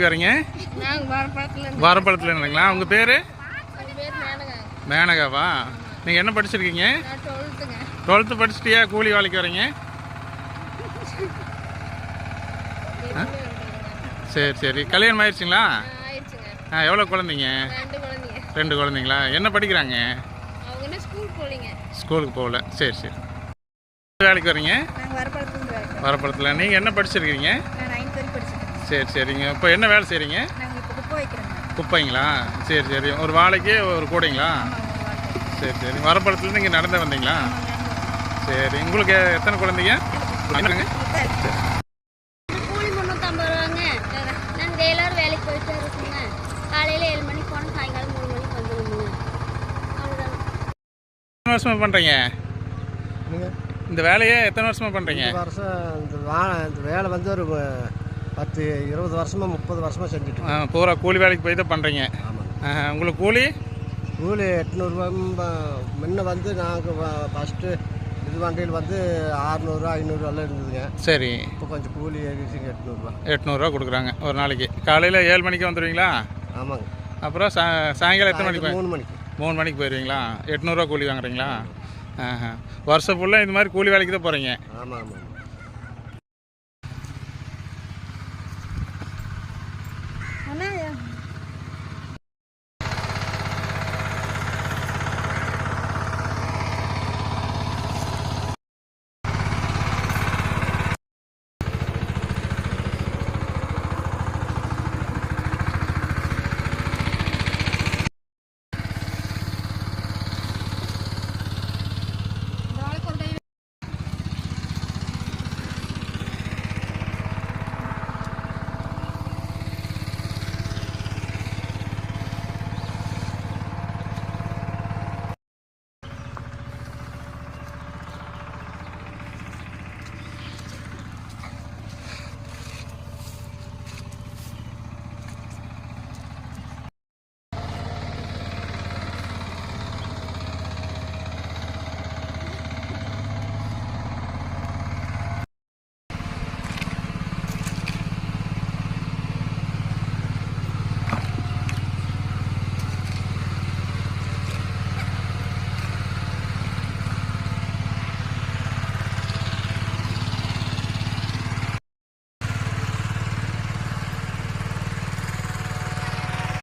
வரீங்க? வாரப்பழத்தில் உங்கள் பேர்? மேனகாவா? நீங்கள் என்ன படிச்சிருக்கீங்க? டுவெல்த்து படிச்சிட்டியா? கூலி வேலைக்கு வரீங்க? சரி சரி. கல்யாணம் ஆயிடுச்சுங்களா ஆயிடுச்சுங்க ஆ எவ்வளோ குழந்தைங்க? ரெண்டு குழந்தைங்க. ரெண்டு குழந்தைங்களா? என்ன படிக்கிறாங்க? ஸ்கூலுக்கு போகல. சரி சரி. வேலைக்கு வரீங்க? வரப்படத்தில் நீங்கள் என்ன படிச்சிருக்கீங்க? சரி சரிங்க. இப்போ என்ன வேலை செய்கிறீங்க நாங்கள் குப்பைங்களா? சரி சரி. ஒரு வாழைக்கு ஒரு கூடைங்களா? சரி சரி. வரப்படத்துலேருந்து இங்கே நடந்து வந்தீங்களா? சரி. உங்களுக்கு எத்தனை குழந்தைங்க? கூலி முந்நூற்றம்பது ரூபாங்க. நான் டெய்லர் வேலைக்கு போயிட்டு இருக்குங்க. காலையில் ஏழு மணிக்கு போனால் சாயங்காலம் மூணு மணிக்கு வந்துடுங்க அவ்வளோதான் எத்தனை வருஷமா பண்ணுறீங்க இந்த வேலையை எத்தனை வருஷமா பண்ணுறீங்க வருஷம் இந்த வா இந்த வேலை வந்து ஒரு பத்து இருபது வருஷமா முப்பது வருஷமா செஞ்சுட்டு. பூரா கூலி வேலைக்கு போய் தான் பண்ணுறீங்க ஆமாங்க. உங்களுக்கு கூலி? கூலி எட்நூறுபா முன்ன வந்து நாங்கள் ஃபஸ்ட்டு இது வண்டியில் வந்து ஆறுநூறு ஐநூறுவாலாம் இருந்ததுங்க. சரி. இப்போ கொஞ்சம் கூலி ஏறிச்சுங்க எட்நூறுபா எட்நூறுரூவா கொடுக்குறாங்க ஒரு நாளைக்கு. காலையில் ஏழு மணிக்கு வந்துடுவீங்களா ஆமாங்க. அப்புறம் சா சாயங்காலம் எத்தனை மணிக்கு போய்? மூணு மணிக்கு. மூணு மணிக்கு போயிடுவீங்களா எட்நூறுரூவா கூலி வாங்குறீங்களா? ஆஹா. வருஷம் ஃபுல்லாக இந்த மாதிரி கூலி வேலைக்கு தான் போகிறீங்க ஆமாம் ஆமாம்